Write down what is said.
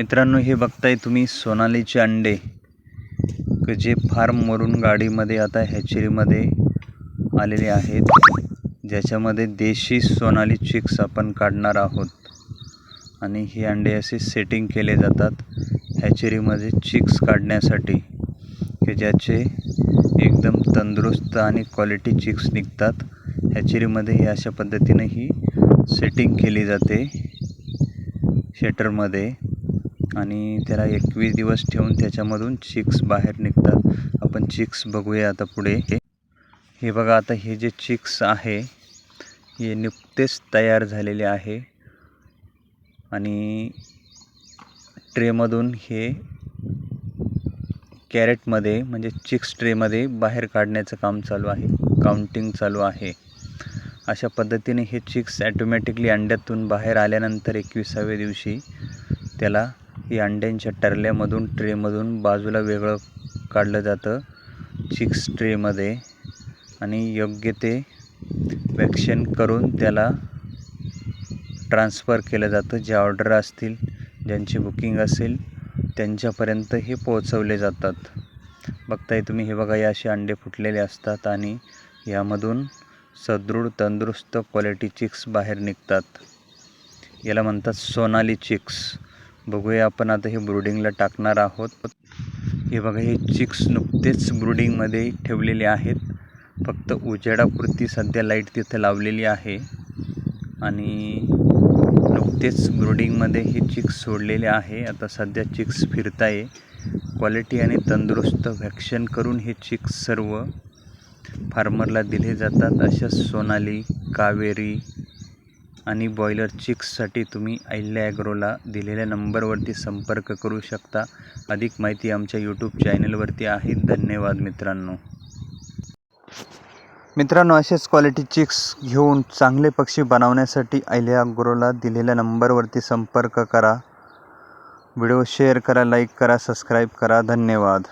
मित्रांनो हे बघताय तुम्ही सोनालीचे अंडे. क जे फार्मवरून गाडीमध्ये आता हॅचरीमध्ये आलेले आहेत. ज्याच्यामध्ये देशी सोनाली चिक्स आपण काढणार आहोत. आणि हे अंडे असे सेटिंग केले जातात हॅचरीमध्ये चिक्स काढण्यासाठी की ज्याचे एकदम तंदुरुस्त आणि क्वालिटी चिक्स निघतात. हॅचरीमध्ये हे अशा पद्धतीने ही सेटिंग केली जाते. शटरमध्ये आणि त्याला एकवीस दिवस ठेवून त्याच्यामधून चिक्स बाहेर निघतात. आपण चिक्स बघूया आता पुढे. हे बघा आता हे जे चिक्स आहे हे नुकतेच तयार झालेले आहे. आणि ट्रेमधून हे कॅरेटमध्ये म्हणजे चिक्स ट्रेमध्ये बाहेर काढण्याचं काम चालू आहे. काउंटिंग चालू आहे. अशा पद्धतीने हे चिक्स ॲटोमॅटिकली अंड्यातून बाहेर आल्यानंतर एकविसाव्या दिवशी त्याला या अंड्यांच्या टरल्यामधून ट्रेमधून बाजूला वेगळं काढलं जातं. चिक्स ट्रेमध्ये. आणि योग्य ते वॅक्शन करून त्याला ट्रान्सफर केलं जातं. जे ऑर्डर असतील ज्यांची बुकिंग असेल त्यांच्यापर्यंत हे पोहोचवले जातात. बघताय तुम्ही हे बघा या असे अंडे फुटलेले असतात आणि यामधून सदृढ तंदुरुस्त क्वालिटी चिक्स बाहेर निघतात. याला म्हणतात सोनाली चिक्स. बघूया आपण आता हे ब्रुडिंगला टाकणार आहोत. हे बघा हे चिक्स नुकतेच ब्रुडिंगमध्ये ठेवलेले आहेत. फक्त उजेडापुरती सध्या लाइट तिथं लावलेली आहे. आणि नुकतेच ब्रुडिंगमध्ये हे चिक्स सोडलेले आहे. आता सध्या चिक्स फिरताय. आहे क्वालिटी आणि तंदुरुस्त व्हॅक्शन करून हे चिक्स सर्व फार्मरला दिले जातात. अशा सोनाली कावेरी आणि बॉयलर चिक्ससाठी तुम्ही अहिल्या ॲग्रोला दिलेल्या नंबरवरती संपर्क करू शकता. अधिक माहिती आमच्या यूट्यूब चॅनलवरती आहे. धन्यवाद मित्रांनो. मित्रांनो असेच क्वालिटी चिक्स घेऊन चांगले पक्षी बनवण्यासाठी अहिल्या ॲग्रोला दिलेल्या नंबरवरती संपर्क करा. व्हिडिओ शेअर करा लाईक करा सबस्क्राईब करा. धन्यवाद.